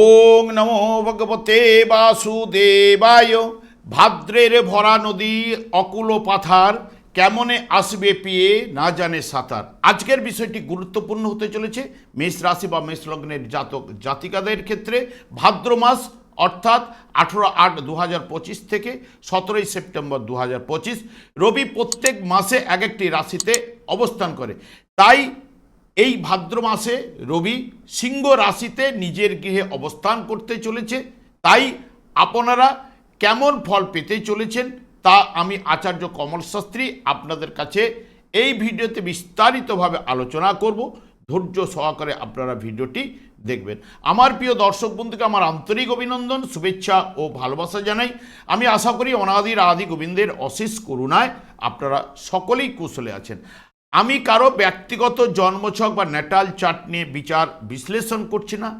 ওং নমো ভগবতে বাসুদেবায়। ভাদ্রের ভরা নদী অকুল পাথার, কেমনে আসবে পিয়ে না জানে সাঁতার। আজকের বিষয়টি গুরুত্বপূর্ণ হতে চলেছে। মেষ রাশি বা মেষ লগ্নের জাতক জাতিকাদের ক্ষেত্রে ভাদ্র মাস, অর্থাৎ আঠেরো আট দু পঁচিশ থেকে সতেরোই সেপ্টেম্বর দু পঁচিশ, রবি প্রত্যেক মাসে এক একটি রাশিতে অবস্থান করে। তাই এই ভাদ্র মাসে রবি সিংহ রাশিতে নিজের গৃহে অবস্থান করতে চলেছে। তাই আপনারা কেমন ফল পেতে চলেছেন তা আমি আচার্য কমল শাস্ত্রী আপনাদের কাছে এই ভিডিওতে বিস্তারিতভাবে আলোচনা করব। ধৈর্য সহকারে আপনারা ভিডিওটি দেখবেন। আমার প্রিয় দর্শক বন্ধুকে আমার আন্তরিক অভিনন্দন, শুভেচ্ছা ও ভালোবাসা জানাই। আমি আশা করি অনাদির আদি গোবিন্দের অশেষ করুণায় আপনারা সকলেই কুশলে আছেন। আমি কারও ব্যক্তিগত জন্মছক বা ন্যাটাল চাট নিয়ে বিচার বিশ্লেষণ করছি না।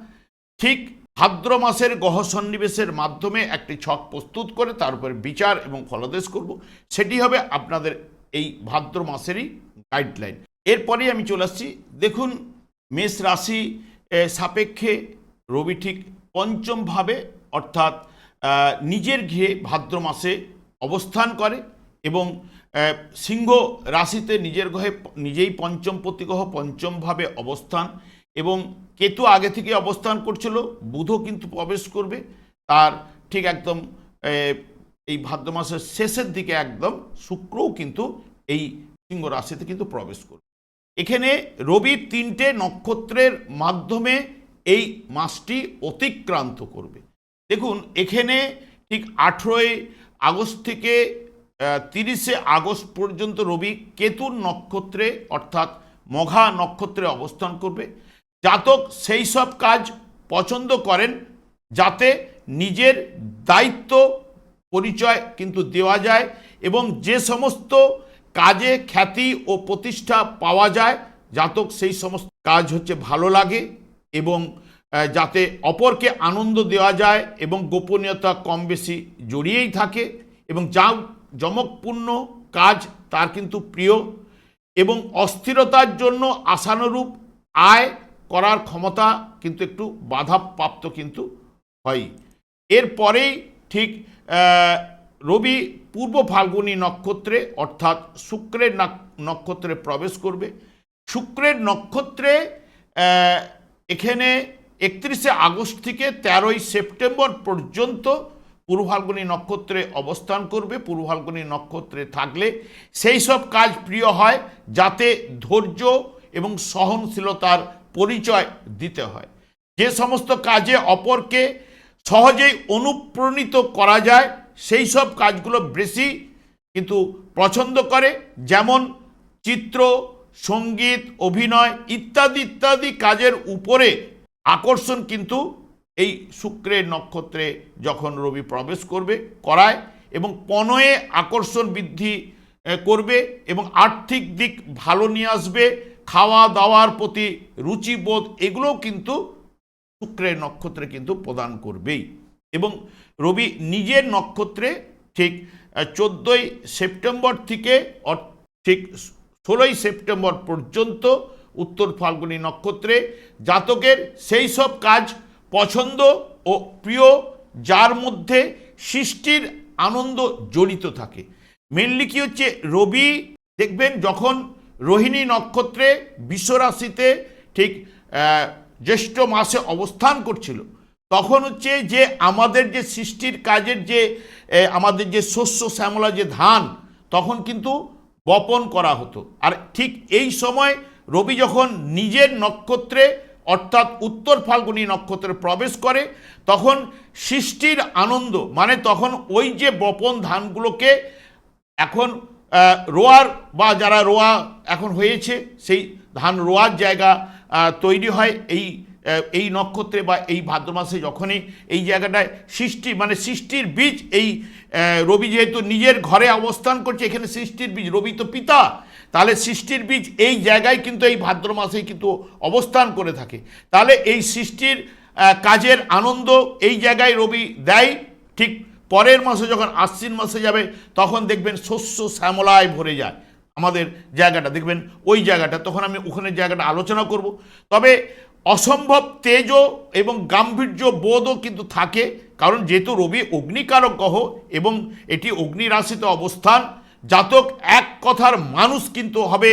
ঠিক ভাদ্র মাসের গহ সন্নিবেশের মাধ্যমে একটি ছক প্রস্তুত করে তার উপরে বিচার এবং ফলাদেশ করব। সেটি হবে আপনাদের এই ভাদ্র মাসেরই গাইডলাইন এরপরেই আমি চলে আসছি। দেখুন, মেষ রাশি সাপেক্ষে রবি ঠিক পঞ্চমভাবে অর্থাৎ নিজের গৃহে ভাদ্র মাসে অবস্থান করে এবং সিংহ রাশিতে নিজের গ্রহে নিজেই পঞ্চম প্রতিগ্রহ পঞ্চমভাবে অবস্থান এবং কেতু আগে থেকে অবস্থান করছিল, বুধও কিন্তু প্রবেশ করবে, তার ঠিক একদম এই ভাদ্র মাসের শেষের দিকে একদম শুক্রও কিন্তু এই সিংহ রাশিতে কিন্তু প্রবেশ করবে। এখানে রবি তিনটে নক্ষত্রের মাধ্যমে এই মাসটি অতিক্রান্ত করবে। দেখুন, এখানে ঠিক আঠেরোই আগস্ট থেকে তিরিশে আগস্ট পর্যন্ত রবি কেতুর নক্ষত্রে, অর্থাৎ মঘা নক্ষত্রে অবস্থান করবে। জাতক সেই সব কাজ পছন্দ করেন যাতে নিজের দায়িত্ব, পরিচয় কিন্তু দেওয়া যায় এবং যে সমস্ত কাজে খ্যাতি ও প্রতিষ্ঠা পাওয়া যায়, জাতক সেই সমস্ত কাজ হচ্ছে ভালো লাগে এবং যাতে অপরকে আনন্দ দেওয়া যায় এবং গোপনীয়তা কম বেশি জড়িয়েই থাকে এবং যা জমকপূর্ণ কাজ তার কিন্তু প্রিয় এবং অস্থিরতার জন্য আশানুরূপ আয় করার ক্ষমতা কিন্তু একটু বাধাপ্রাপ্ত কিন্তু হয়। এরপরেই ঠিক রবি পূর্ব ফাল্গুনী নক্ষত্রে অর্থাৎ শুক্রের নাক- নক্ষত্রে প্রবেশ করবে। শুক্রের নক্ষত্রে এখানে একত্রিশে আগস্ট থেকে তেরোই সেপ্টেম্বর পর্যন্ত পূর্ব ফাল্গুনী নক্ষত্রে অবস্থান করবে, পূর্ব ফাল্গুনী নক্ষত্রে থাকলে সেই সব কাজ প্রিয় হয় যাতে ধৈর্য এবং সহনশীলতার পরিচয় দিতে হয়। যে সমস্ত কাজে অপরকে সহজেই অনুপ্রাণিত করা যায়, সেই সব কাজগুলো বেশি কিন্তু পছন্দ করে, যেমন চিত্র, সংগীত, অভিনয় ইত্যাদি ইত্যাদি কাজের উপরে আকর্ষণ কিন্তু এই শুক্রের নক্ষত্রে যখন রবি প্রবেশ করবে, করায় এবং পনয়ে আকর্ষণ বৃদ্ধি করবে এবং আর্থিক দিক ভালো নিয়ে আসবে, খাওয়া দাওয়ার প্রতি রুচিবোধ, এগুলোও কিন্তু শুক্রের নক্ষত্রে কিন্তু প্রদান করবেই। এবং রবি নিজের নক্ষত্রে ঠিক চোদ্দোই সেপ্টেম্বর থেকে ঠিক ষোলোই সেপ্টেম্বর পর্যন্ত উত্তর ফাল্গুনী নক্ষত্রে জাতকের সেই সব কাজ পছন্দ ও প্রিয়, যার মধ্যে সৃষ্টির আনন্দ জড়িত থাকে। মেনলি কি হচ্ছে, রবি, দেখবেন যখন রোহিণী নক্ষত্রে বিশ্বরাশিতে ঠিক জ্যৈষ্ঠ মাসে অবস্থান করছিল, তখন হচ্ছে যে আমাদের যে সৃষ্টির কাজের যে আমাদের যে শস্য, শ্যামলা, যে ধান, তখন কিন্তু বপন করা হতো। আর ঠিক এই সময় রবি যখন নিজের নক্ষত্রে অর্থাৎ উত্তর ফাল্গুনী নক্ষত্রে প্রবেশ করে, তখন সৃষ্টির আনন্দ মানে তখন ওই যে বপন ধানগুলোকে এখন রোয়ার বা যারা রোয়া এখন হয়েছে, সেই ধান রোয়ার জায়গা তৈরি হয়, এই এই নক্ষত্রে বা এই ভাদ্র মাসে যখনই এই জায়গাটায় সৃষ্টি মানে সৃষ্টির বীজ, এই রবি যেহেতু নিজের ঘরে অবস্থান করছে, এখানে সৃষ্টির বীজ, রবি তো পিতা, তাহলে সৃষ্টির বীজ এই জায়গায় কিন্তু এই ভাদ্র মাসেই কিন্তু অবস্থান করে থাকে। তাহলে এই সৃষ্টির কাজের আনন্দ এই জায়গায় রবি দেয়, ঠিক পরের মাসে যখন আশ্বিন মাসে যাবে, তখন দেখবেন শস্য শ্যামলায় ভরে যায় আমাদের জায়গাটা। দেখবেন ওই জায়গাটা, তখন আমি ওখানে জায়গাটা আলোচনা করব। তবে অসম্ভব তেজ এবং গাম্ভীর্য বোধও কিন্তু থাকে, কারণ যেহেতু রবি অগ্নিকারক গ্রহ এবং এটি অগ্নি রাশিতে অবস্থান, জাতক এক কথার মানুষ কিন্তু হবে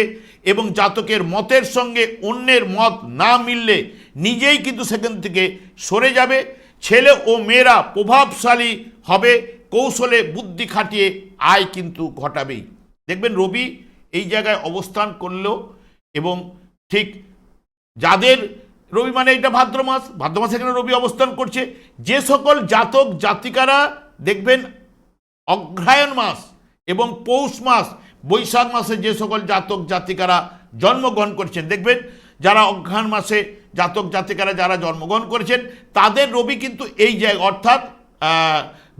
এবং জাতকের মতের সঙ্গে অন্যের মত না মিললে নিজেই কিন্তু সেখান থেকে সরে যাবে। ছেলে ও মেয়েরা প্রভাবশালী হবে, কৌশলে বুদ্ধি খাটিয়ে আয় কিন্তু ঘটাবেই। দেখবেন রবি এই জায়গায় অবস্থান করলেও এবং ঠিক যাদের রবি মানে এটা ভাদ্র মাস। ভাদ্র মাসে এখানে রবি অবস্থান করছে। যে সকল জাতক, জাতিকারা দেখবেন অগ্রহায়ণ মাস এবং পৌষ মাস, বৈশাখ মাসে যে সকল জাতক, জাতিকারা জন্মগ্রহণ করছেন, দেখবেন যারা অগ্রহায়ণ মাসে জাতক, জাতিকারা যারা জন্মগ্রহণ করেছেন, তাদের রবি কিন্তু এই জায়গায় অর্থাৎ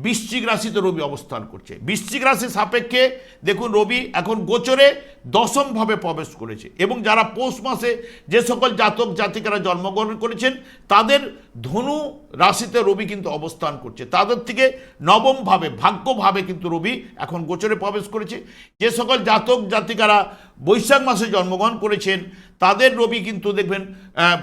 বৃশ্চিক রাশিতে রবি অবস্থান করছে। বৃশ্চিক রাশি সাপেক্ষে দেখুন রবি এখন গোচরে দশমভাবে প্রবেশ করেছে এবং যারা পৌষ মাসে যে সকল জাতক জাতিকারা জন্মগ্রহণ করেছেন, তাদের ধনু রাশিতে রবি কিন্তু অবস্থান করছে। তাদের থেকে নবমভাবে, ভাগ্যভাবে কিন্তু রবি এখন গোচরে প্রবেশ করেছে। যে সকল জাতক জাতিকারা বৈশাখ মাসে জন্মগ্রহণ করেছেন, তাদের রবি কিন্তু দেখবেন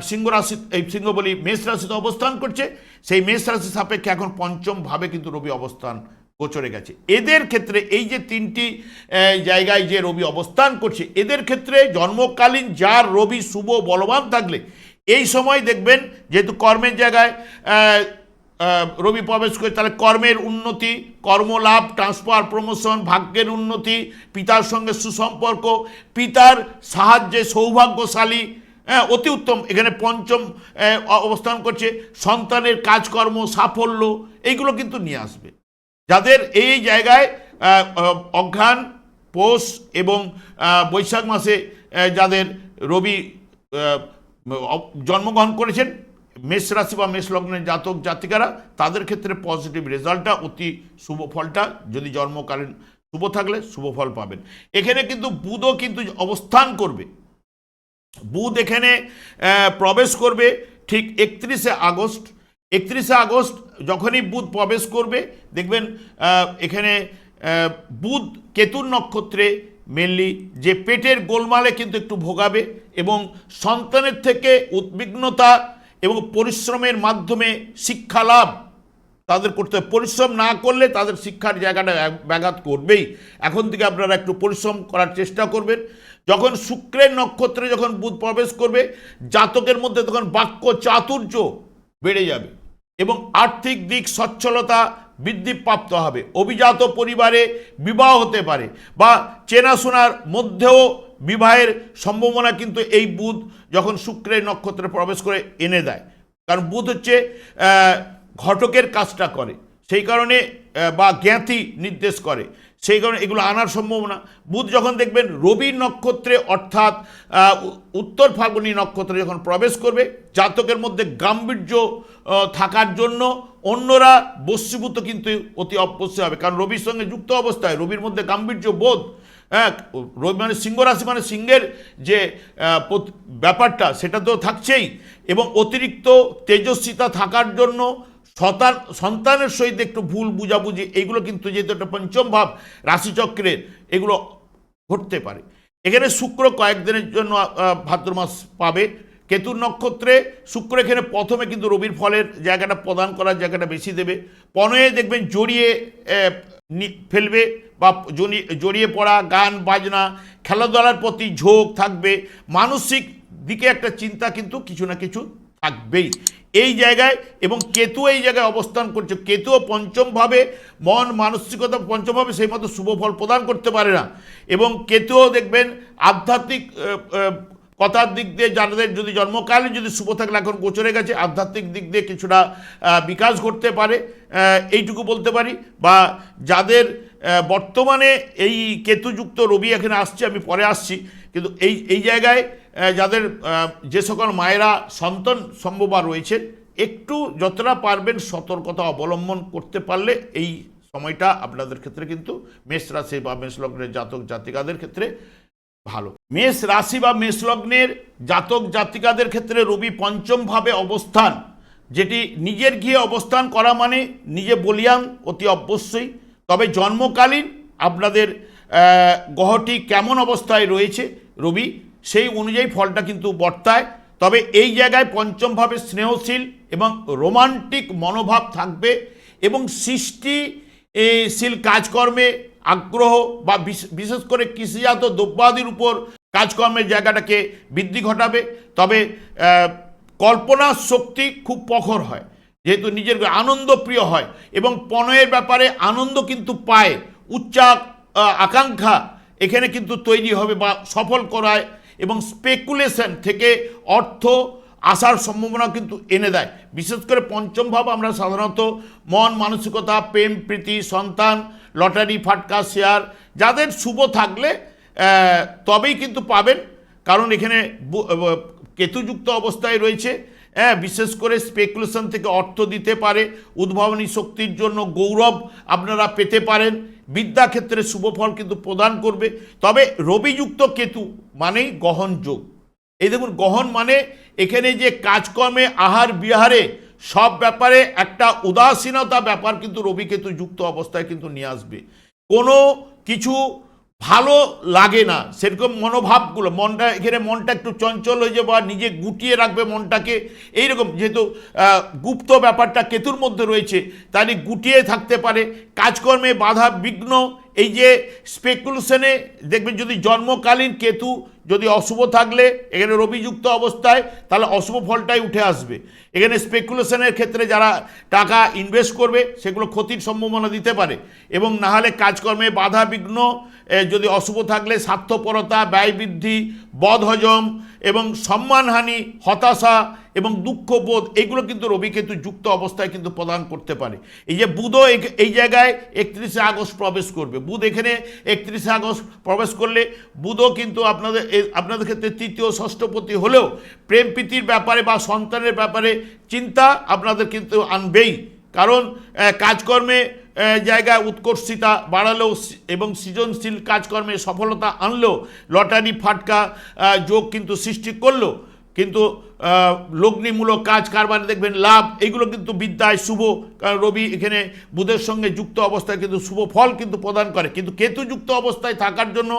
সিংহ রাশি, এই সিংহ বলি মেষ রাশিতে অবস্থান করছে। সেই মেষ রাশি সাপেক্ষে এখন পঞ্চম ভাবে কিন্তু রবি অবস্থান গোচরে গেছে। এদের ক্ষেত্রে এই যে তিনটি জায়গায় যে রবি অবস্থান করছে, এদের ক্ষেত্রে জন্মকালীন যার রবি শুভ বলবান থাকলে, এই সময় দেখবেন যেহেতু কর্মের জায়গায় রবি প্রবেশ করে, তাহলে কর্মের উন্নতি, কর্মলাভ, ট্রান্সফার, প্রমোশন, ভাগ্যের উন্নতি, পিতার সঙ্গে সুসম্পর্ক, পিতার সাহায্যে সৌভাগ্যশালী অতি উত্তম। এখানে পঞ্চম অবস্থান করছে। সন্তানের কাজকর্ম, সাফল্য, এইগুলো কিন্তু নিয়ে আসবে। যাদের এই জায়গায় অঘ্রাণ, পৌষ এবং বৈশাখ মাসে যাদের রবি জন্মগ্রহণ করেছেন, মেষ রাশি বা মেষ লগ্নের জাতক, জাতিকারা, তাদের ক্ষেত্রে পজিটিভ রেজাল্টটা অতি শুভ ফলটা। যদি জন্মকালীন শুভ থাকলে শুভ ফল পাবেন। এখানে কিন্তু বুধও কিন্তু অবস্থান করবে। বুধ এখানে প্রবেশ করবে ঠিক একত্রিশে আগস্ট। একত্রিশে আগস্ট যখনই বুধ প্রবেশ করবে, দেখবেন এখানে বুধ কেতুর নক্ষত্রে মেনলি যে পেটের গোলমালে কিন্তু একটু ভোগাবে এবং সন্তানের থেকে উদ্বিগ্নতা এবং পরিশ্রমের মাধ্যমে শিক্ষা লাভ। তাদের করতে পরিশ্রম না করলে তাদের শিক্ষার জায়গাটা ব্যাঘাত করবেই। এখন থেকে আপনারা একটু পরিশ্রম করার চেষ্টা করবেন। যখন শুক্রের নক্ষত্রে যখন বুধ প্রবেশ করবে, জাতকের মধ্যে তখন বাক্য চাতুর্য বেড়ে যাবে এবং আর্থিক দিক সচ্ছলতা বৃদ্ধিপ্রাপ্ত হবে। অভিজাত পরিবারে বিবাহ হতে পারে বা চেনাশোনার মধ্যেও বিবাহের সম্ভাবনা কিন্তু এই বুধ যখন শুক্রের নক্ষত্রে প্রবেশ করে এনে দেয়। কারণ বুধ হচ্ছে ঘটকের কাজটা করে, সেই কারণে বা জ্ঞাতি নির্দেশ করে। সেই কারণে এগুলো আনার সম্ভাবনা। বুধ যখন দেখবেন রবি নক্ষত্রে অর্থাৎ উত্তর ফাল্গুনী নক্ষত্রে যখন প্রবেশ করবে, জাতকের মধ্যে গাম্ভীর্য থাকার জন্য অন্যরা বস্মীভূত কিন্তু অতি অবশ্যই হবে। কারণ রবির সঙ্গে যুক্ত অবস্থায়, রবির মধ্যে গাম্ভীর্য, বোধ হ্যাঁ রবি মানে সিংহ রাশি মানে সিংহের যে ব্যাপারটা, সেটা তো থাকছেই। এবং অতিরিক্ত তেজস্বিতা থাকার জন্য সন্তান, সন্তানের সহিত একটু ভুল বুঝাবুঝি এইগুলো কিন্তু যেহেতু একটা পঞ্চম ভাব রাশিচক্রের এগুলো ঘটতে পারে। এখানে শুক্র কয়েকদিনের জন্য ভাদ্র মাস পাবে। কেতুর নক্ষত্রে শুক্র এখানে প্রথমে কিন্তু রবির ফলের জায়গাটা প্রদান করার জায়গাটা বেশি দেবে। পনয়ে দেখবেন জড়িয়ে ফেলবে বা জড়ি- জড়িয়ে পড়া, গান, বাজনা, খেলাধুলার প্রতি ঝোঁক থাকবে। মানসিক দিকে একটা চিন্তা কিন্তু কিছু না কিছু থাকবেই। এই জায়গায় এবং কেতু এই জায়গায় অবস্থান করছে। কেতুও পঞ্চমভাবে, মন, মানসিকতা পঞ্চমভাবে সেই মতো শুভ ফল প্রদান করতে পারে না। এবং কেতুও দেখবেন আধ্যাত্মিক কথার দিক দিয়ে যাদের যদি জন্মকালীন যদি শুভ থাকলে এখন গোচরে গেছে, আধ্যাত্মিক দিক দিয়ে কিছুটা বিকাশ ঘটতে পারে এইটুকু বলতে পারি। বা যাদের বর্তমানে এই কেতুযুক্ত রবি এখানে আসছে, আমি পরে আসছি। কিন্তু এই এই জায়গায় যাদের যে সকল মায়েরা সন্তান সম্ভবা রয়েছেন একটু যতটা পারবেন সতর্কতা অবলম্বন করতে পারলে এই সময়টা আপনাদের ক্ষেত্রে কিন্তু মেষ রাশি বা মেষ লগ্নের জাতক জাতিকাদের ক্ষেত্রে ভালো। মেষ রাশি বা মেষ লগ্নের জাতক জাতিকাদের ক্ষেত্রে রবি পঞ্চমভাবে অবস্থান, যেটি নিজের গিয়ে অবস্থান করা মানে নিজে বলিয়ান অতি অবশ্যই। তবে জন্মকালীন আপনাদের গ্রহটি কেমন অবস্থায় রয়েছে রবি, সেই অনুযায়ী ফলটা কিন্তু বর্তায়। তবে এই জায়গায় পঞ্চমভাবে স্নেহশীল এবং রোমান্টিক মনোভাব থাকবে এবং সৃষ্টি শীল কাজকর্মে আগ্রহ বা বিশ- বিশেষ করে কৃষিজাত দ্রব্যাদির উপর কাজকর্মের জায়গাটাকে বৃদ্ধি ঘটাবে। তবে কল্পনা শক্তি খুব প্রখর হয়। যেহেতু নিজের আনন্দ প্রিয় হয় এবং পণয়ের ব্যাপারে আনন্দ কিন্তু পায় উচ্চা আকাঙ্ক্ষা এখানে কিন্তু তৈরি হবে বা সফল করায় এবং স্পেকুলেশন থেকে অর্থ আসার সম্ভাবনা কিন্তু এনে দেয়। বিশেষ করে পঞ্চম ভাব আমরা সাধারণত মন, মানসিকতা, প্রেম, প্রীতি, সন্তান, লটারি, ফাটকা, শেয়ার যাদের শুভ থাকলে তবেই কিন্তু পাবেন। কারণ এখানে কেতুযুক্ত অবস্থায় রয়েছে। হ্যাঁ বিশেষ করে স্পেকুলেশন থেকে অর্থ দিতে পারে, উদ্ভাবনী শক্তির জন্য গৌরব আপনারা পেতে পারেন। বিদ্যাক্ষেত্রে শুভ ফল কিন্তু প্রদান করবে। তবে রবিযুক্ত কেতু মানেই গহন যোগ। এই দেখুন, গহন মানে এখানে যে কাজকর্মে, আহার বিহারে সব ব্যাপারে একটা উদাসীনতা ব্যাপার কিন্তু রবি কেতু যুক্ত অবস্থায় কিন্তু নিয়ে আসবে। কোনো কিছু ভালো লাগে না। সেরকম মনোভাবগুলো, মনটা, এখানে মনটা একটু চঞ্চল হয়ে যাবে বা নিজে গুটিয়ে রাখবে মনটাকে। এইরকম যেহেতু গুপ্ত ব্যাপারটা কেতুর মধ্যে রয়েছে তাহলে গুটিয়ে থাকতে পারে। কাজকর্মে বাধা বিঘ্ন, এই যে স্পেকুলেশনে দেখবেন যদি জন্মকালীন কেতু যদি অশুভ থাকলে, এখানে রবিযুক্ত অবস্থায়, তাহলে অশুভ ফলটাই উঠে আসবে। এখানে স্পেকুলেশনের ক্ষেত্রে যারা টাকা ইনভেস্ট করবে, সেগুলো ক্ষতির সম্ভাবনা দিতে পারে। এবং না হলে কাজকর্মে বাধা বিঘ্ন যদি অশুভ থাকলে স্বার্থপরতা, ব্যয় বৃদ্ধি বদহজম এবং সম্মানহানি, হতাশা এবং দুঃখবোধ, এগুলো কিন্তু রবি রবিকেতু যুক্ত অবস্থায় কিন্তু প্রদান করতে পারে। এই যে বুধও এই জায়গায় একত্রিশে আগস্ট প্রবেশ করবে। বুধ এখানে একত্রিশে আগস্ট প্রবেশ করলে, বুধও কিন্তু আপনাদের আপনাদের ক্ষেত্রে তৃতীয় ষষ্ঠপতি হলেও প্রেম প্রীতির ব্যাপারে বা সন্তানের ব্যাপারে চিন্তা আপনাদের কিন্তু আনবেই। কারণ কাজকর্মে জায়গায় উৎকর্ষিতা বাড়ালেও এবং সৃজনশীল কাজকর্মে সফলতা আনলেও লটারি, ফাটকা যোগ কিন্তু সৃষ্টি করল। কিন্তু লগ্নিমূলক কাজ কারবারে দেখবেন লাভ, এগুলো কিন্তু বিদ্যায় শুভ। কারণ রবি এখানে বুধের সঙ্গে যুক্ত অবস্থায় কিন্তু শুভ ফল কিন্তু প্রদান করে। কিন্তু কেতু যুক্ত অবস্থায় থাকার জন্য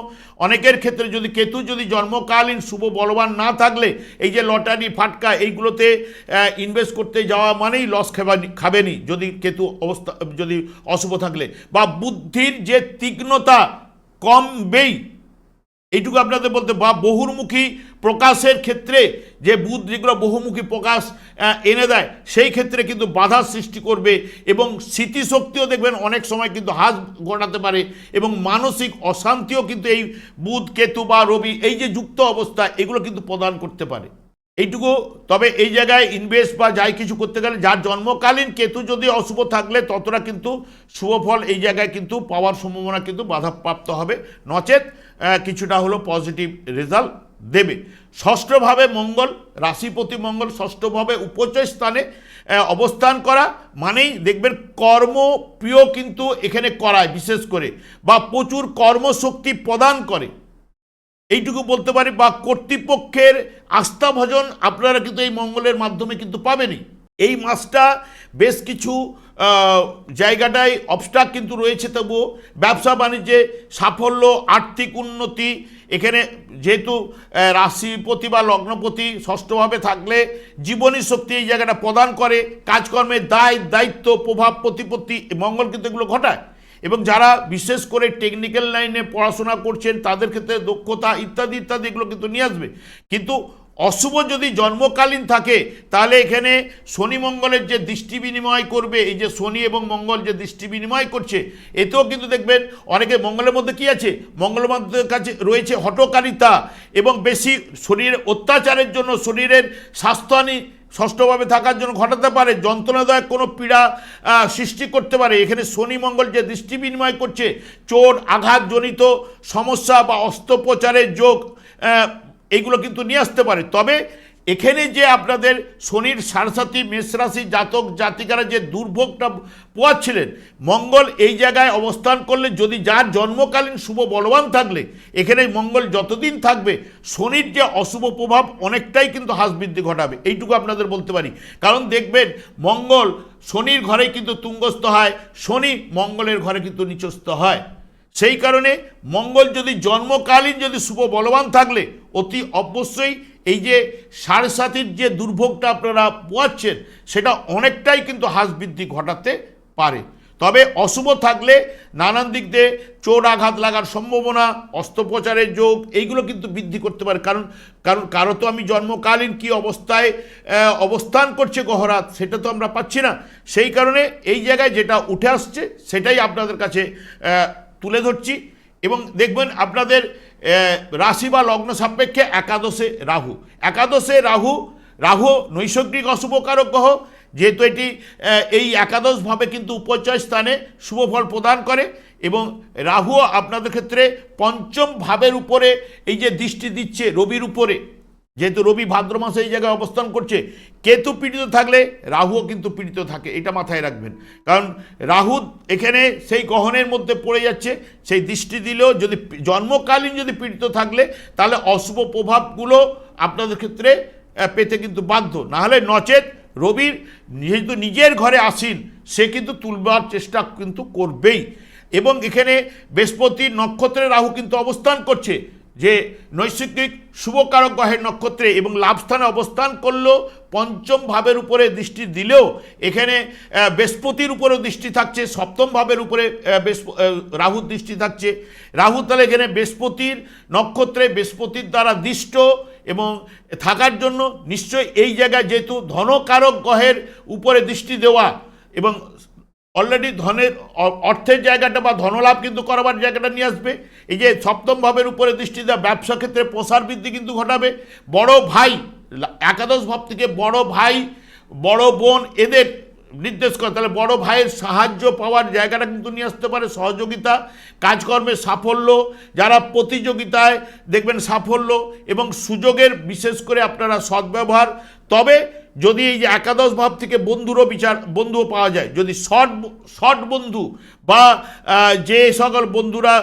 অনেকের ক্ষেত্রে যদি কেতু যদি জন্মকালীন শুভ বলবান না থাকলে, এই যে লটারি, ফাটকা, এইগুলোতে ইনভেস্ট করতে যাওয়া মানেই লস খাবানি খাবেনি যদি কেতু অবস্থা, যদি অশুভ থাকলে। বা বুদ্ধির যে তীক্ষ্ণতা কমবেই এইটুকু আপনাদের বলতে বা বহুমুখী প্রকাশের ক্ষেত্রে যে বুধ যেগুলো বহুমুখী প্রকাশ এনে দেয়, সেই ক্ষেত্রে কিন্তু বাধার সৃষ্টি করবে এবং স্মৃতিশক্তিও দেখবেন অনেক সময় কিন্তু হ্রাস ঘটাতে পারে এবং মানসিক অশান্তিও কিন্তু এই বুধ, কেতু বা রবি এই যে যুক্ত অবস্থা, এগুলো কিন্তু প্রদান করতে পারে। এইটুকু, তবে এই জায়গায় ইনভেস্ট বা যাই কিছু করতে গেলে, যার জন্মকালীন কেতু যদি অশুভ থাকলে, ততটা কিন্তু শুভ ফল এই জায়গায় কিন্তু পাওয়ার সম্ভাবনা কিন্তু বাধাপ্রাপ্ত হবে। নচেত কিছুটা হলো পজিটিভ রেজাল্ট দেবে। ষষ্ঠভাবে মঙ্গল, রাশিপতি মঙ্গল ষষ্ঠভাবে উপচয় স্থানে অবস্থান করা মানেই দেখবেন কর্মপ্রিয় কিন্তু এখানে করায় বিশেষ করে, বা প্রচুর কর্মশক্তি প্রদান করে। এইটুকু বলতে পারি, বা কর্তৃপক্ষের আস্থাভজন আপনারা কিন্তু এই মঙ্গলের মাধ্যমে কিন্তু পাবেনই। এই মাসটা বেশ কিছু জায়গাটায় অবস্টাক কিন্তু রয়েছে তবুও। ব্যবসা বাণিজ্যে সাফল্য, আর্থিক উন্নতি, এখানে যেহেতু রাশিপতি বা লগ্নপতি ষষ্ঠভাবে থাকলে জীবনী শক্তি এই জায়গাটা প্রদান করে কাজকর্মের দায়, দায়িত্ব, প্রভাব, প্রতিপত্তি, মঙ্গল কিন্তু এগুলো ঘটায়। এবং যারা বিশেষ করে টেকনিক্যাল লাইনে পড়াশোনা করছেন, তাদের ক্ষেত্রে দক্ষতা ইত্যাদি ইত্যাদি এগুলো কিন্তু নিয়ে আসবে। কিন্তু অশুভ যদি জন্মকালীন থাকে, তাহলে এখানে শনি মঙ্গলের যে দৃষ্টি বিনিময় করবে, এই যে শনি এবং মঙ্গল যে দৃষ্টি বিনিময় করছে, এতেও কিন্তু দেখবেন অনেকে মঙ্গলের মধ্যে কি আছে? মঙ্গলের মধ্যে কাছে রয়েছে হটকারিতা এবং বেশি শরীরের অত্যাচারের জন্য শরীরের স্বাস্থ্যহানি ষষ্ঠভাবে থাকার জন্য ঘটাতে পারে, যন্ত্রণাদায়ক কোনো পীড়া সৃষ্টি করতে পারে। এখানে শনি মঙ্গল যে দৃষ্টি বিনিময় করছে চোট আঘাতজনিত সমস্যা বা অস্ত্রোপচারের যোগ এইগুলো কিন্তু নিয়ে আসতে পারে। তবে এখানে যে আপনাদের শনির সারসাথী মেষরাশি জাতক জাতিকারা যে দুর্ভোগটা পোয়াচ্ছিলেন, মঙ্গল এই জায়গায় অবস্থান করলে যদি যার জন্মকালীন শুভ বলবান থাকলে এখানে মঙ্গল যতদিন থাকবে, শনির যে অশুভ প্রভাব অনেকটাই কিন্তু হ্রাস বৃদ্ধি ঘটাবে। এইটুকু আপনাদের বলতে পারি। কারণ দেখবেন, মঙ্গল শনির ঘরে কিন্তু তুঙ্গস্থ হয়, শনি মঙ্গলের ঘরে কিন্তু নিচস্থ হয়। সেই কারণে মঙ্গল যদি জন্মকালীন যদি শুভ বলবান থাকলে, অতি অবশ্যই এই যে সাড়ে সাতির যে দুর্ভোগটা আপনারা পোয়াচ্ছেন, সেটা অনেকটাই কিন্তু হ্রাস বৃদ্ধি ঘটাতে পারে। তবে অশুভ থাকলে নানান দিক দিয়ে চোর আঘাত লাগার সম্ভাবনা, অস্ত্রোপচারের যোগ, এইগুলো কিন্তু বৃদ্ধি করতে পারে। কারণ কারণ কারও তো আমি জন্মকালীন কি অবস্থায় অবস্থান করছে গহরাত সেটা তো আমরা পাচ্ছি না। সেই কারণে এই জায়গায় যেটা উঠে আসছে, সেটাই আপনাদের কাছে তুলে ধরছি এবং দেখবেন আপনাদের রাশি বা লগ্ন সাপেক্ষে একাদশে রাহু। একাদশে রাহু রাহু নৈসর্গিক অশুভকারক গ্রহ, যেহেতু এটি এই একাদশভাবে কিন্তু উপচয় স্থানে শুভ ফল প্রদান করে এবং রাহুও আপনাদের ক্ষেত্রে পঞ্চম ভাবের উপরে এই যে দৃষ্টি দিচ্ছে রবির উপরে যেহেতু রবি ভাদ্র মাসে এই জায়গায় অবস্থান করছে, কেতু পীড়িত থাকলে রাহুও কিন্তু পীড়িত থাকে, এটা মাথায় রাখবেন। কারণ রাহু এখানে সেই গহনের মধ্যে পড়ে যাচ্ছে, সেই দৃষ্টি দিলেও যদি জন্মকালীন যদি পীড়িত থাকলে, তাহলে অশুভ প্রভাবগুলো আপনাদের ক্ষেত্রে পেতে কিন্তু বাধ্য। নাহলে নচেত রবির যেহেতু নিজের ঘরে আসীন, সে কিন্তু তুলবার চেষ্টা কিন্তু করবেই। এবং এখানে বৃহস্পতি নক্ষত্রে রাহু কিন্তু অবস্থান করছে যে নৈসর্গিক শুভকারক গ্রহের নক্ষত্রে এবং লাভস্থানে অবস্থান করলেও পঞ্চম ভাবের উপরে দৃষ্টি দিলেও এখানে বৃহস্পতির উপরেও দৃষ্টি থাকছে, সপ্তম ভাবের উপরে রাহুর দৃষ্টি থাকছে। রাহু তাহলে এখানে বৃহস্পতির নক্ষত্রে বৃহস্পতির দ্বারা দৃষ্ট এবং থাকার জন্য নিশ্চয়ই এই জায়গায় যেহেতু ধনকারক গ্রহের উপরে দৃষ্টি দেওয়া এবং অলরেডি ধনের অর্থের জায়গাটা বা ধনলাভ কিন্তু করবার জায়গাটা নিয়ে আসবে। এই যে সপ্তম ভাবের উপরে দৃষ্টি দেওয়া, ব্যবসা ক্ষেত্রে প্রসার বৃদ্ধি কিন্তু ঘটাবে। বড় ভাই একাদশ ভাব থেকে বড় ভাই, বড় বোন এদের নির্দেশ করে, তাহলে বড় ভাইয়ের সাহায্য পাওয়ার জায়গাটা কিন্তু নিয়ে আসতে পারে। সহযোগিতা, কাজকর্মে সাফল্য, যারা প্রতিযোগিতায় দেখবেন সাফল্য এবং সুযোগের বিশেষ করে আপনারা সদ্ব্যবহার। তবে যদি এই যে একাদশ ভাব থেকে বন্ধুরও বিচার, বন্ধুও পাওয়া যায়, যদি শর্ট শর্ট বন্ধু বা যে সকল বন্ধুরা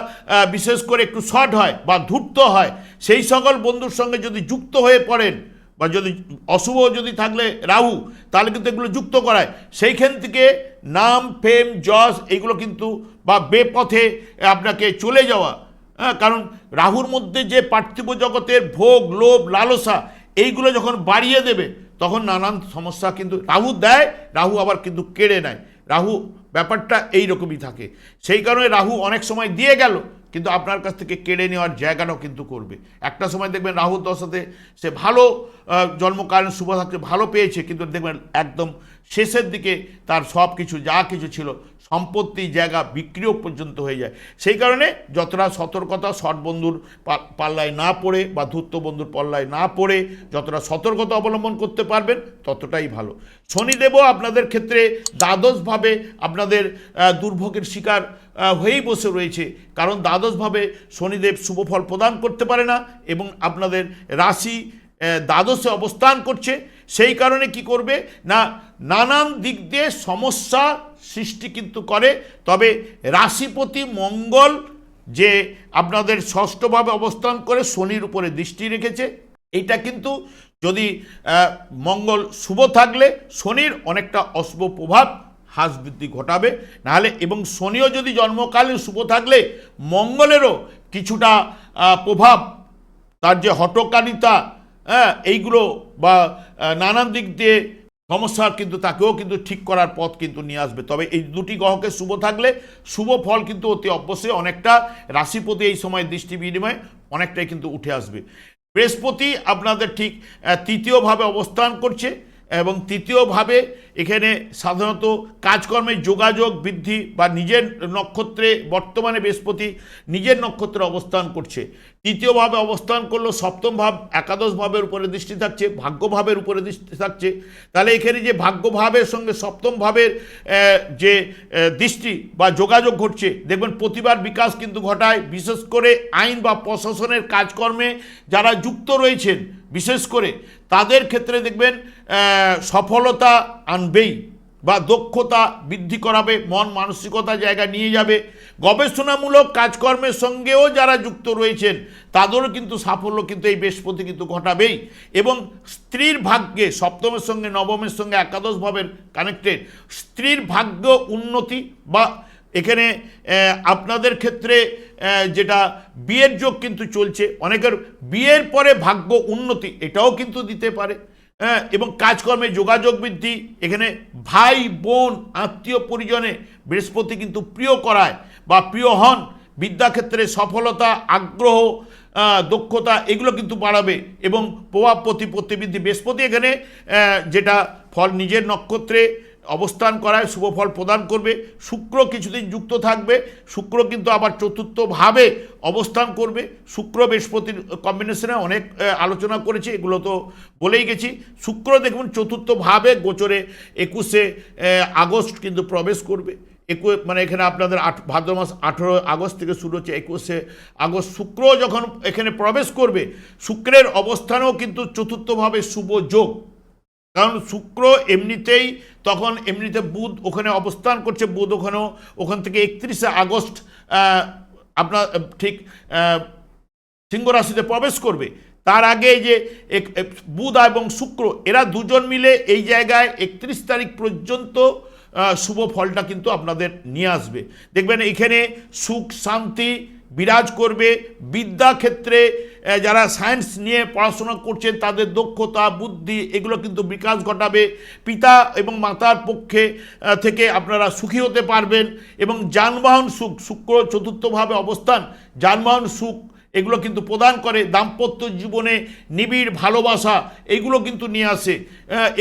বিশেষ করে একটু শর্ট হয় বা ধূর্ত হয়, সেই সকল বন্ধুর সঙ্গে যদি যুক্ত হয়ে পড়েন বা যদি অশুভ যদি থাকলে রাহু, তাহলে কিন্তু এগুলো যুক্ত করায়। সেইখান থেকে নাম ফেম যশ, এগুলো কিন্তু বা বেপথে আপনাকে চলে যাওয়া। হ্যাঁ কারণ রাহুর মধ্যে যে পার্থিব জগতের ভোগ, লোভ, লালসা, এইগুলো যখন বাড়িয়ে দেবে তখন নানান সমস্যা কিন্তু রাহু দেয়, রাহু আবার কিন্তু কেড়ে নেয়। রাহু ব্যাপারটা এই রকমই থাকে। সেই কারণে রাহু অনেক সময় দিয়ে গেল, কিন্তু আপনার কাছ থেকে কেড়ে নেওয়ার জায়গাটাও কিন্তু করবে। একটা সময় দেখবেন রাহুর দশাতে সে ভালো জন্মকালীন শুভ থাকতে ভালো পেয়েছে, কিন্তু দেখবেন একদম শেষের দিকে তার সব কিছু, যা কিছু ছিল, সম্পত্তি, জায়গা বিক্রিও পর্যন্ত হয়ে যায়। সেই কারণে যতটা সতর্কতা শট বন্ধুর পাল্লায় না পড়ে বা ধূর্ত বন্ধুর পাল্লায় না পড়ে যতটা সতর্কতা অবলম্বন করতে পারবেন, ততটাই ভালো। শনিদেবও আপনাদের ক্ষেত্রে দ্বাদশভাবে আপনাদের দুর্ভোগের শিকার হয়েই বসে রয়েছে। কারণ দ্বাদশভাবে শনিদেব শুভ ফল প্রদান করতে পারে না এবং আপনাদের রাশি দ্বাদশে অবস্থান করছে। সেই কারণে কি করবে? না, নানান দিক দিয়ে সমস্যা সৃষ্টি কিন্তু করে। তবে রাশিপতি মঙ্গল যে আপনাদের ষষ্ঠভাবে অবস্থান করে শনির উপরে দৃষ্টি রেখেছে, এটা কিন্তু যদি মঙ্গল শুভ থাকলে শনির অনেকটা অশুভ প্রভাব হ্রাস বৃদ্ধি ঘটাবে। নাহলে এবং শনিও যদি জন্মকালীন শুভ থাকলে মঙ্গলেরও কিছুটা প্রভাব, তার যে হটকারিতা হ্যাঁ এইগুলো বা নানান দিক দিয়ে সমস্যা কিন্তু তাকেও কিন্তু ঠিক করার পথ কিন্তু নিয়ে আসবে। তবে এই দুটি গ্রহকে শুভ থাকলে শুভ ফল কিন্তু অতি অবশ্যই অনেকটা রাশিপতি এই সময় দৃষ্টি বিনিময়ে অনেকটাই কিন্তু উঠে আসবে। বৃহস্পতি আপনাদের ঠিক তৃতীয়ভাবে অবস্থান করছে এবং তৃতীয়ভাবে এখানে সাধারণত কাজকর্মে যোগাযোগ বৃদ্ধি বা নিজের নক্ষত্রে বর্তমানে বৃহস্পতি নিজের নক্ষত্রে অবস্থান করছে। তৃতীয়ভাবে অবস্থান করল, সপ্তম ভাব একাদশ ভাবের উপরে দৃষ্টি থাকছে, ভাগ্যভাবের উপরে দৃষ্টি থাকছে। তাহলে এখানে যে ভাগ্যভাবের সঙ্গে সপ্তম ভাবের যে দৃষ্টি বা যোগাযোগ ঘটছে, দেখবেন প্রতিবার বিকাশ কিন্তু ঘটায়, বিশেষ করে আইন বা প্রশাসনের কাজকর্মে যারা যুক্ত রয়েছেন, বিশেষ করে তাদের ক্ষেত্রে দেখবেন সফলতা আনবেই। বা দক্ষতা বৃদ্ধি করাবে, মন মানসিকতা জায়গা নিয়ে যাবে। গবেষণামূলক কাজকর্মের সঙ্গেও যারা যুক্ত রয়েছেন, তাদেরও কিন্তু সাফল্য কিন্তু এই বৃহস্পতি কিন্তু ঘটাবেই। এবং স্ত্রীর ভাগ্যে, সপ্তমের সঙ্গে নবমের সঙ্গে একাদশ ভাবের কানেক্টেড স্ত্রীর ভাগ্য উন্নতি বা এখানে আপনাদের ক্ষেত্রে যেটা বিয়ের যোগ কিন্তু চলছে, অনেকের বিয়ের পরে ভাগ্য উন্নতি, এটাও কিন্তু দিতে পারে। এবং কাজকর্মে যোগাযোগ বৃদ্ধি। এখানে ভাই, বোন, আত্মীয় পরিজনে বৃহস্পতি কিন্তু প্রিয় করায় বা প্রিয় হন। বিদ্যাক্ষেত্রে সফলতা, আগ্রহ দক্ষতা এগুলো কিন্তু বাড়াবে এবং প্রভাব প্রতিপত্তি বৃদ্ধি বৃহস্পতি এখানে যেটা ফল নিজের নক্ষত্রে অবস্থান করায় শুভ ফল প্রদান করবে। শুক্র কিছুদিন যুক্ত থাকবে। শুক্র কিন্তু আবার চতুর্থভাবে অবস্থান করবে। শুক্র বৃহস্পতির কম্বিনেশনে অনেক আলোচনা করেছি, এগুলো তো বলেই গেছি। শুক্র দেখুন চতুর্থভাবে গোচরে একুশে আগস্ট কিন্তু প্রবেশ করবে। একু মানে এখানে আপনাদের আট ভাদ্র মাস আঠেরো আগস্ট থেকে শুরু হচ্ছে একুশে আগস্ট। শুক্র যখন এখানে প্রবেশ করবে, শুক্রের অবস্থানও কিন্তু চতুর্থভাবে শুভ যোগ। কারণ শুক্র এমনিতেই তখন এমনিতে বুধ ওখানে অবস্থান করছে, বুধ ওখানেও, ওখান থেকে একত্রিশে আগস্ট আপনার ঠিক সিংহ রাশিতে প্রবেশ করবে। তার আগে যে বুধ এবং শুক্র, এরা দুজন মিলে এই জায়গায় একত্রিশ তারিখ পর্যন্ত শুভ ফলটা কিন্তু আপনাদের নিয়ে আসবে। দেখবেন এখানে সুখ, শান্তি বিরাজ করবে। বিদ্যাক্ষেত্রে যারা সায়েন্স নিয়ে পড়াশোনা করছেন, তাদের দক্ষতা, বুদ্ধি, এগুলো কিন্তু বিকাশ ঘটাবে। পিতা এবং মাতার পক্ষে থেকে আপনারা সুখী হতে পারবেন এবং যানবাহন সুখ, শুক্র চতুর্থভাবে অবস্থান, যানবাহন সুখ, এগুলো কিন্তু প্রদান করে দাম্পত্য জীবনে নিবিড় ভালোবাসা, এগুলো কিন্তু নিয়ে আসে।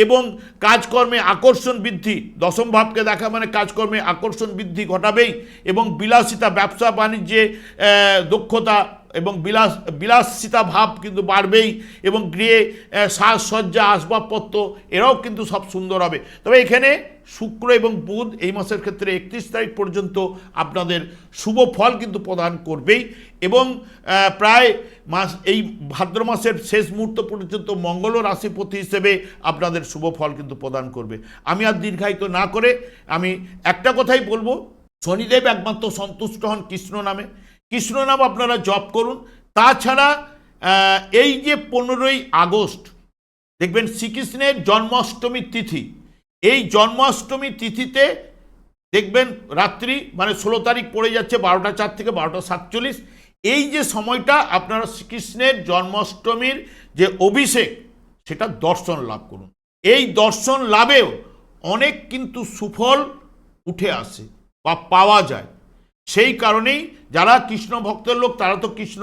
এবং কাজকর্মে আকর্ষণ বৃদ্ধি, দশম ভাবকে দেখা মানে কাজকর্মে আকর্ষণ বৃদ্ধি ঘটাবেই এবং বিলাসিতা, ব্যবসা, বাণিজ্যে দক্ষতা এবং বিলাস, বিলাসিতা ভাব কিন্তু বাড়বেই এবং গৃহে সাজসজ্জা, আসবাবপত্র এরাও কিন্তু সব সুন্দর হবে। তবে এখানে শুক্র এবং বুধ এই মাসের ক্ষেত্রে একত্রিশ তারিখ পর্যন্ত আপনাদের শুভ ফল কিন্তু প্রদান করবেই এবং প্রায় মাস, এই ভাদ্র মাসের শেষ মুহূর্ত পর্যন্ত মঙ্গল রাশিপতি হিসেবে আপনাদের শুভ ফল কিন্তু প্রদান করবে। আমি আর দীর্ঘায়িত না করে আমি একটা কথাই বলব, শনিদেব একমাত্র সন্তুষ্ট হন কৃষ্ণ নামে। কৃষ্ণ নাম আপনারা জপ করুন। তাছাড়া এই যে পনেরোই আগস্ট, দেখবেন শ্রীকৃষ্ণের জন্মাষ্টমীর তিথি। এই জন্মাষ্টমী তিথিতে দেখবেন রাত্রি মানে ষোলো তারিখ পড়ে যাচ্ছে, বারোটা চার থেকে বারোটা সাতচল্লিশ। এই যে সময়টা আপনারা শ্রীকৃষ্ণের জন্মাষ্টমীর যে অভিষেক, সেটা দর্শন লাভ করুন। এই দর্শন লাভেও অনেক কিন্তু সুফল উঠে আসে বা পাওয়া যায়। সেই কারণেই যারা কৃষ্ণ ভক্তের লোক, তারা তো কৃষ্ণ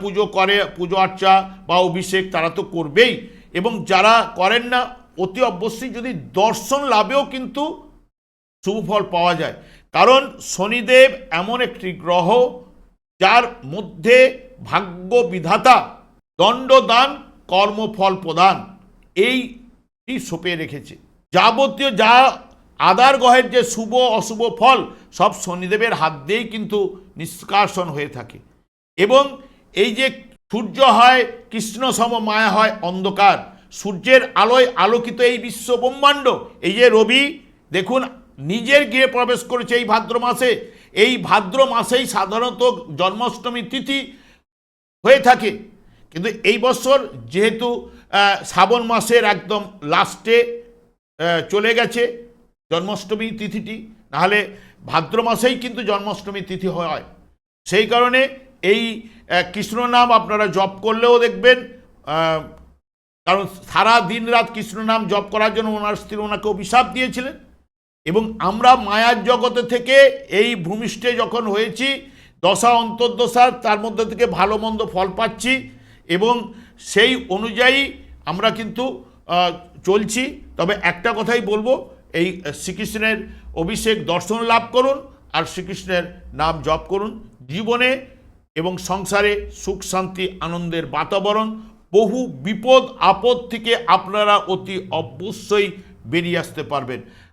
পুজো করে, পুজো আর্চা বা অভিষেক তারা তো করবেই। এবং যারা করেন না, অতি অবশ্যই যদি দর্শন লাভেও কিন্তু শুভ ফল পাওয়া যায়। কারণ শনিদেব এমন একটি গ্রহ, যার মধ্যে ভাগ্য বিধাতা, দণ্ডদান, কর্মফল প্রদান এইটি সোপে রেখেছে। যাবতীয় যা আদার গ্রহের যে শুভ, অশুভ ফল, সব শনিদেবের হাত দিয়েই কিন্তু নিষ্কাশন হয়ে থাকে। এবং এই যে সূর্য হয়, কৃষ্ণ সম মায়া হয়, অন্ধকার, সূর্যের আলোয় আলোকিত এই বিশ্ব ব্রহ্মাণ্ড, এই যে রবি, দেখুন, নিজের গৃহে প্রবেশ করেছে এই ভাদ্র মাসে। এই ভাদ্র মাসেই সাধারণত জন্মাষ্টমী তিথি হয়ে থাকে। কিন্তু এই বছর যেহেতু শ্রাবণ মাসের একদম লাস্টে চলে গেছে জন্মাষ্টমী তিথিটি, নাহলে ভাদ্র মাসেই কিন্তু জন্মাষ্টমী তিথি হয়। সেই কারণে এই কৃষ্ণ নাম আপনারা জপ করলেও দেখবেন কারণ সারা দিন রাত কৃষ্ণ নাম জপ করার জন্য ওনার স্ত্রী ওনাকে অভিশাপ দিয়েছিলেন। এবং আমরা মায়ার জগতে থেকে এই ভূমিষ্ঠে যখন হয়েছি, দশা অন্তর্দশার তার মধ্যে থেকে ভালো মন্দ ফল পাচ্ছি এবং সেই অনুযায়ী আমরা কিন্তু চলছি। তবে একটা কথাই বলব এই শ্রীকৃষ্ণের অভিষেক দর্শন লাভ করুন আর শ্রীকৃষ্ণের নাম জপ করুন। জীবনে এবং সংসারে সুখ, শান্তি, আনন্দের বাতাবরণ, বহু বিপদ, আপদ থেকে আপনারা অতি অবশ্যই বেরিয়ে আসতে পারবেন।